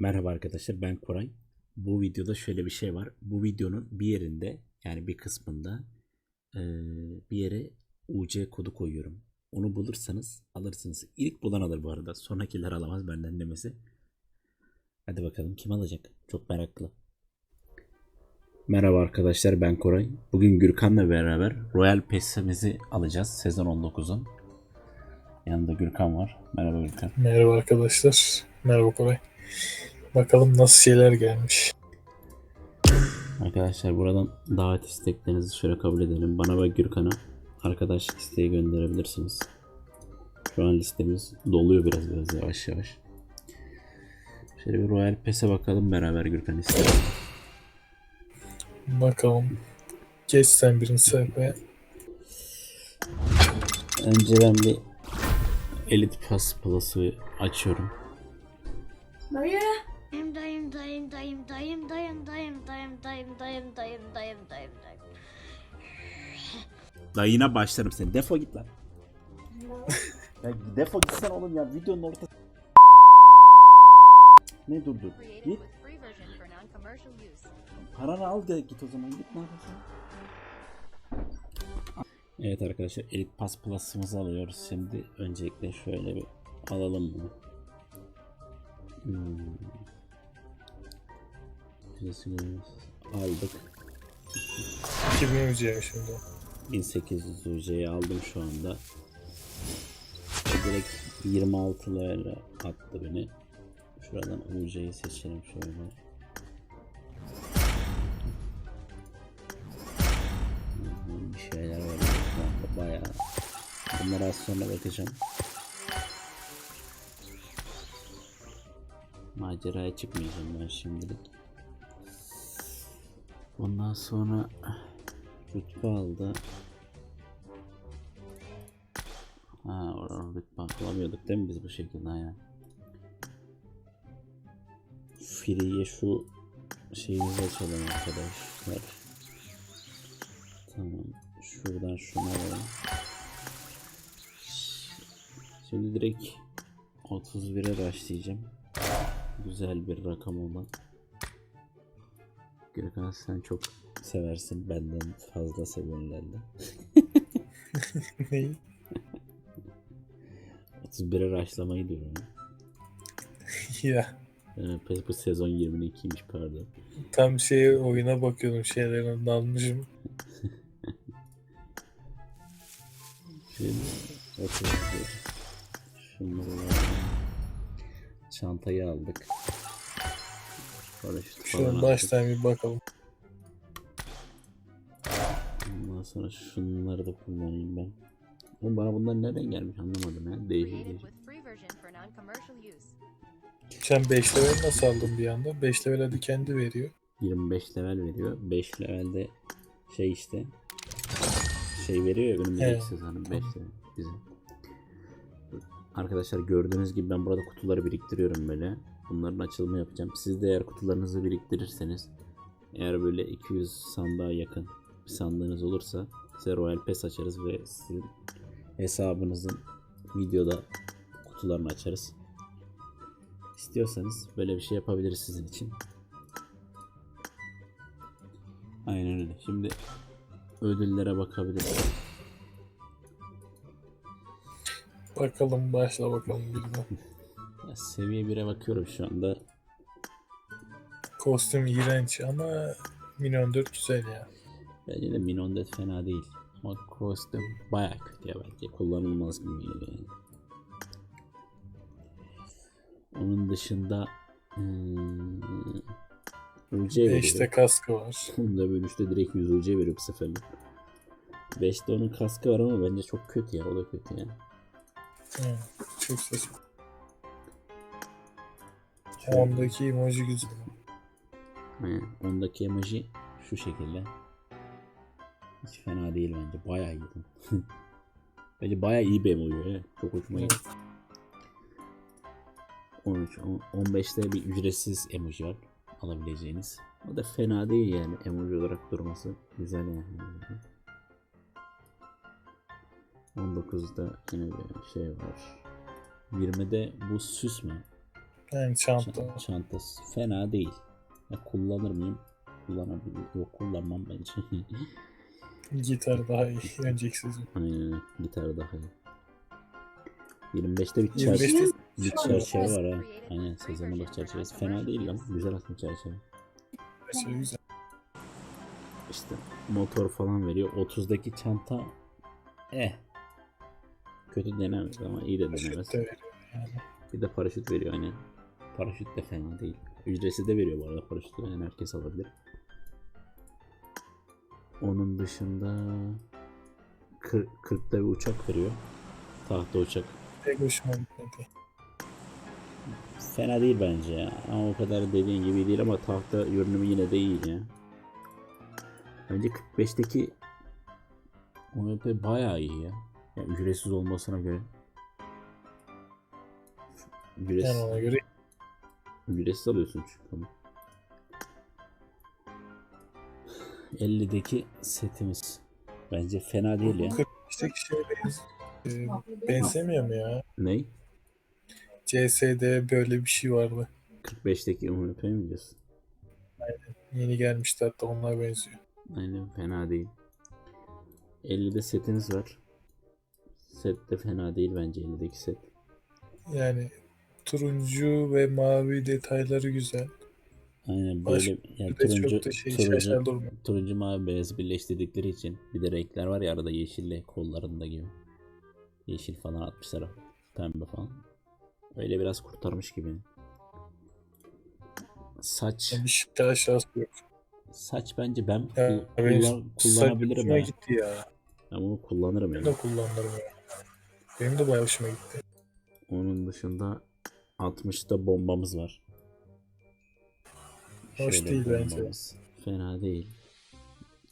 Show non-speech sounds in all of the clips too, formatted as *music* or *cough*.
Merhaba arkadaşlar ben Koray. Bu videoda şöyle bir şey var. Bu videonun bir yerinde yani bir kısmında bir yere UC kodu koyuyorum. Onu bulursanız alırsınız. İlk bulan alır bu arada. Sonrakiler alamaz benden demesi. Hadi bakalım kim alacak? Çok meraklı. Merhaba arkadaşlar ben Koray. Bugün Gürkan'la beraber Royal Pass'imizi alacağız. Sezon 19'un. Yanında Gürkan var. Merhaba Gürkan. Merhaba arkadaşlar. Merhaba Koray. Bakalım nasıl şeyler gelmiş. Arkadaşlar buradan davet isteklerinizi şöyle kabul edelim. Bana ve Gürkan'a arkadaşlık isteği gönderebilirsiniz. Şu an listemiz doluyor biraz biraz yavaş yavaş. Şöyle bir Royal Pass'e bakalım beraber Gürkan istedim. Bakalım. Geç sen birinci sayfaya. Önce ben bir Elite Pass Plus'ı açıyorum. Maria? Dayım dayım dayım dayım dayım dayım dayım dayım dayım dayım dayım dayım dayım dayım. Dayına başlarım seni. Defo git lan. ya defo gitsen oğlum ya videonun ortası. Ne dur dur. Git. Paranı al de git o zaman git ne yapıyorsun? Evet arkadaşlar Elite Pass Plus'ımızı alıyoruz. Şimdi öncelikle şöyle bir alalım bunu. Hmm. Birisini aldık. 2000 ücret şimdi. 1800 UC'yi aldım şu anda. Direkt 26 lira attı beni. Şuradan UC'yi seçelim şöyle. Hmm, Bir şeyler var bayağı. Bunlara az sonra bakacağım. Maceraya çıkmayacağım ben şimdilik. Ondan sonra rütbe aldı. Ha oradan rütbe alamıyorduk değil mi biz bu şekilde aynen. Free'ye şu şeyimizi açalım arkadaşlar. Tamam. Şuradan şunu alalım. Şimdi direkt 31'e başlayacağım. Güzel bir rakam olan. Gürkan sen çok seversin. Benden fazla seviyorsun herhalde. Neyi? *laughs* 31'e raşlamayı diyorum. *laughs* ya. pes- bu sezon 22'ymiş pardon. Tam şey oyuna bakıyordum şeylerine dalmışım. *laughs* Şimdi 31. Şunları alalım. Çantayı aldık. Paraşüt falan Şöyle aldık. baştan bir bakalım. Ondan sonra şunları da kullanayım ben. Oğlum bana bunlar nereden gelmiş anlamadım ya. Değişik Created değişik. with free version for non-commercial use. Sen 5 level nasıl aldın bir anda? 5 level hadi kendi veriyor. 25 level veriyor. 5 levelde şey işte şey veriyor ya önümüzdeki Evet. sezonun 5 level bize. Arkadaşlar gördüğünüz gibi ben burada kutuları biriktiriyorum böyle. Bunların açılımı yapacağım. Siz de eğer kutularınızı biriktirirseniz eğer böyle 200 sandığa yakın bir sandığınız olursa size Royal Pass açarız ve sizin hesabınızın videoda kutularını açarız. İstiyorsanız böyle bir şey yapabiliriz sizin için. Aynen öyle. Şimdi ödüllere bakabiliriz. Bakalım başla bakalım birden. Ya, seviye 1'e bakıyorum şu anda. Kostüm iğrenç ama Minion 4 güzel ya. Bence de Minon Death fena değil. Ama kostüm bayağı kötü ya bence. Kullanılmaz gibi geliyor yani. Onun dışında hmm, UC veriyor. 5'te kaskı var. Bunda bölüşte direkt 100 UC veriyor bu seferlik. 5'te onun kaskı var ama bence çok kötü ya. O da kötü ya. Hı, çok saçma. Ondaki emoji güzel. Aynen. Ondaki emoji şu şekilde. Hiç fena değil bence. Bayağı iyi. *laughs* bence bayağı iyi bir emoji. ya. Çok hoşuma gitti. 13, on- 15'te bir ücretsiz emoji var alabileceğiniz. O da fena değil yani emoji olarak durması güzel yani. 19'da yine bir şey var. 20'de bu süs mü? Yani çanta. Çan- çantası fena değil. Ya kullanır mıyım? Kullanabilirim. Yok kullanmam bence. *laughs* Gitar daha iyi. Önceksiz. Aynen gitar daha iyi. 25'te bir 25'te çerçeve, bir Şey çerçeve var. ha. Aynen sezonluk çerçevesi. Fena değil lan. Güzel aslında çerçeve. güzel. İşte motor falan veriyor. 30'daki çanta eh. Kötü denemez ama iyi de denemez. De yani. Bir de paraşüt veriyor hani. Paraşüt de fena değil. Ücretsiz de veriyor bu arada paraşüt. Yani herkes alabilir. Onun dışında 40, 40'da bir uçak veriyor. Tahta uçak. Pek hoşuma gitmedi. Fena değil bence ya. Ama o kadar dediğin gibi değil ama tahta görünümü yine de iyi ya. Bence 45'teki OMP bayağı iyi ya. Yani ücretsiz olmasına göre. Ücretsiz, Yani ona göre ücretsiz alıyorsun çünkü onu. 50'deki setimiz. Bence fena değil ya. 45'teki şeye benz e, benzemiyor mu ya? Ney? CS'de böyle bir şey vardı. 45'teki OMP mi diyorsun? Yeni gelmişti hatta onlar benziyor. Aynen fena değil. 50'de setiniz var. Set de fena değil bence 50'deki set. Yani turuncu ve mavi detayları güzel. Aynen Başka böyle yani Bir de turuncu, şey turuncu, turuncu mavi beyaz birleştirdikleri için bir de renkler var ya arada yeşille kollarında gibi. Yeşil falan atmışlar pembe falan. Öyle biraz kurtarmış gibi. Saç Yani daha aşağısı yok. saç bence ben Ya, kullan- saç kullanabilirim ya. gitti ya. Ben bunu kullanırım Ben yani. de kullanırım ya. Benim de bayağı hoşuma gitti. Onun dışında 60'ta bombamız var. Hoş Şöyle değil bence. bombamız. Fena değil.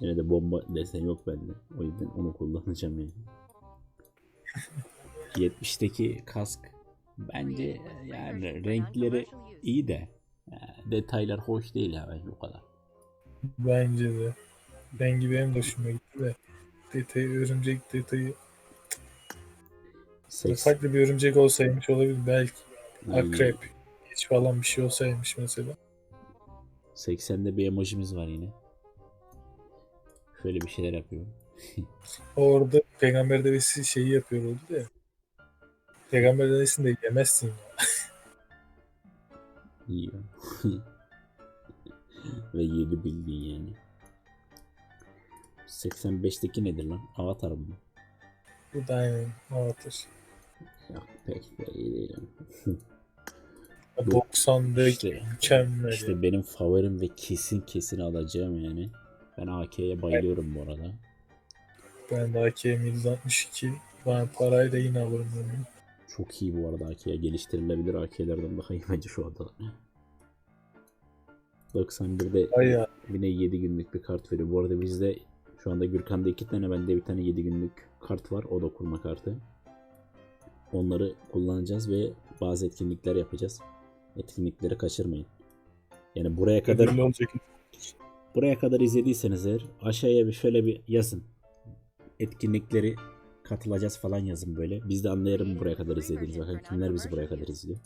Yine de bomba desen yok bende. O yüzden onu kullanacağım yani. *laughs* 70'teki kask bence yani renkleri iyi de yani detaylar hoş değil ya bence o kadar. Bence de. Rengi benim de hoşuma gitti de. Detayı, örümcek detayı. Seks, Farklı bir örümcek olsaymış olabilir belki. Ay, Akrep. Hiç falan bir şey olsaymış mesela. 80'de bir emojimiz var yine. Şöyle bir şeyler yapıyor. *laughs* Orada peygamber devesi şeyi yapıyor oldu ya. Peygamber devesini de yemezsin ya. *laughs* Yiyor. *laughs* Ve yedi bildiğin yani. 85'teki nedir lan? Avatar mı? Bu da aynen avatar. Pek de iyi *laughs* değil. 90'da İşte, mükemmel. işte benim favorim ve kesin kesin alacağım yani. Ben AK'ye bayılıyorum bu arada. Ben de AK 762 ben parayla yine alırım onu. Çok iyi bu arada AK'ye. Geliştirilebilir AK'lerden daha iyi bence şu anda. 91'de Bayağı. yine 7 günlük bir kart veriyor. Bu arada bizde şu anda Gürkan'da 2 tane bende bir tane 7 günlük kart var. O da kurma kartı. Onları kullanacağız ve bazı etkinlikler yapacağız. Etkinlikleri kaçırmayın. Yani buraya kadar buraya kadar izlediyseniz eğer aşağıya bir şöyle bir yazın. Etkinlikleri katılacağız falan yazın böyle. Biz de anlayalım buraya kadar izlediğiniz. Bakın kimler bizi buraya kadar izliyor.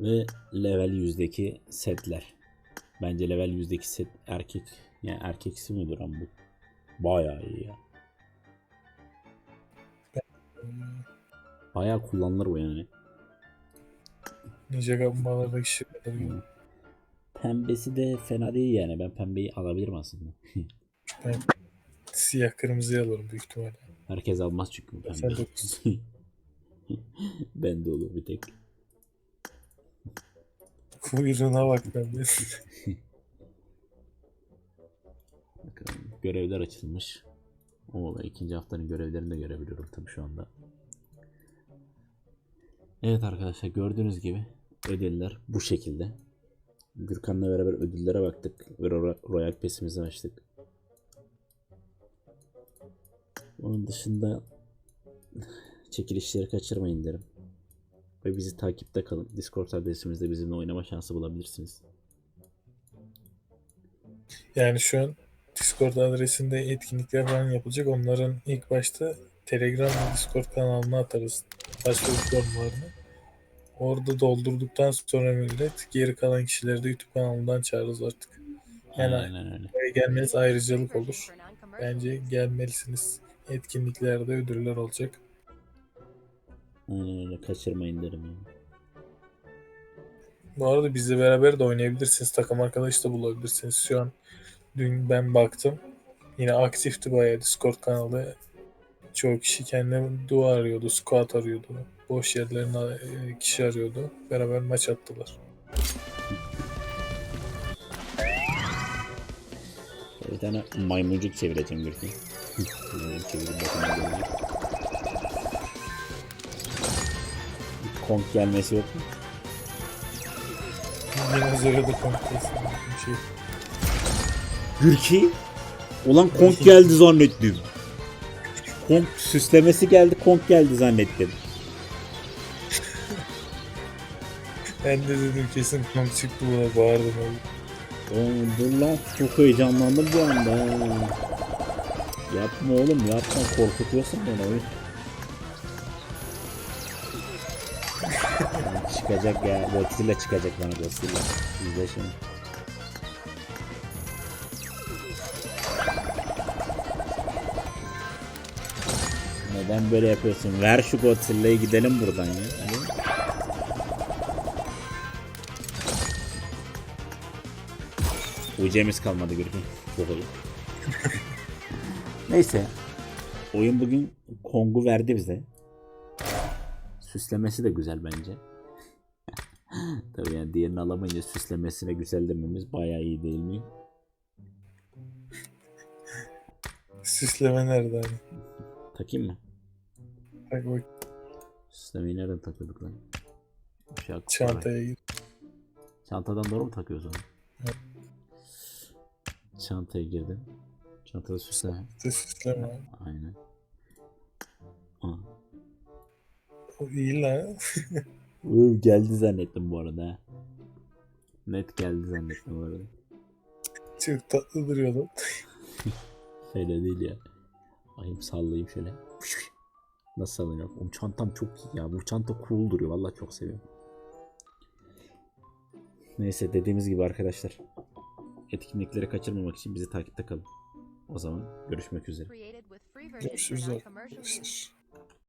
Ve level 100'deki setler. Bence level 100'deki set erkek yani erkeksi mi duran bu? Bayağı iyi ya. Bayağı kullanılır bu yani. Kaplumbağalardaki şeyler gibi. Pembesi de fena değil yani. Ben pembeyi alabilirim aslında. *laughs* Siyah kırmızı alırım büyük ihtimalle. Herkes almaz çünkü bu pembe. *laughs* ben de olur bir tek. Kuyruğuna bak ben. Bakalım. Görevler açılmış. O ikinci haftanın görevlerini de görebiliyorum tabii şu anda. Evet arkadaşlar gördüğünüz gibi ödüller bu şekilde. Gürkan'la beraber ödüllere baktık ve Ro- Royal Pass'imizi açtık. Onun dışında *laughs* çekilişleri kaçırmayın derim. Ve bizi takipte kalın. Discord adresimizde bizimle oynama şansı bulabilirsiniz. Yani şu an Discord adresinde etkinlikler falan yapılacak. Onların ilk başta Telegram ve Discord kanalına atarız. Başvuru formlarını. Orada doldurduktan sonra millet geri kalan kişileri de YouTube kanalından çağırırız artık. Yani Aynen öyle. buraya gelmeniz ayrıcalık olur. Bence gelmelisiniz. Etkinliklerde ödüller olacak. Aynen öyle. Kaçırmayın derim yani. Bu arada bizle beraber de oynayabilirsiniz. Takım arkadaş da bulabilirsiniz. Şu an dün ben baktım. Yine aktifti bayağı Discord kanalı. Çoğu kişi kendine dua arıyordu, squad arıyordu. Boş yerlerine e, kişi arıyordu. Beraber maç attılar. Bir tane maymuncuk çevireceğim Gürkan. Maymun çevirip bakın ne gelecek. Bir Kong gelmesi yok mu? Dinozora da kontrolsün. Bir şey. Gürki? Ulan Kong geldi zannettim. Kong süslemesi geldi, Kong geldi zannettim. Ben de dedim kesin kom çıktı buna bağırdım öyle. Oğlum dur lan çok heyecanlandım bir anda. Yapma oğlum yapma korkutuyorsun beni oyun. *laughs* Çıkacak ya Godzilla çıkacak bana Godzilla. İzle şimdi. Neden böyle yapıyorsun? Ver şu Godzilla'yı gidelim buradan ya. Hadi. Ucemiz kalmadı Gürkan. Çok. *laughs* Neyse. Oyun bugün Kong'u verdi bize. Süslemesi de güzel bence. *laughs* Tabii yani diğerini alamayınca süslemesine güzel dememiz bayağı iyi değil mi? Süsleme nerede? Takayım mı? Bak bak nereden takıyorduk lan? Şey aklıma- çantaya gir. Çantadan doğru mu takıyoruz onu? Çantaya girdim. Çantada süsleme. Süsleme. Aynen. Aa. O iyi lan. *laughs* Uu, geldi zannettim bu arada. Net geldi zannettim bu arada. Çok tatlı duruyor lan. *laughs* Öyle değil ya. Ayım sallayayım şöyle. Nasıl sallanıyor? Oğlum çantam çok iyi ya. Bu çanta cool duruyor. Vallahi çok seviyorum. Neyse dediğimiz gibi arkadaşlar. Etkinlikleri kaçırmamak için bizi takipte kalın. O zaman görüşmek üzere. Görüşürüz.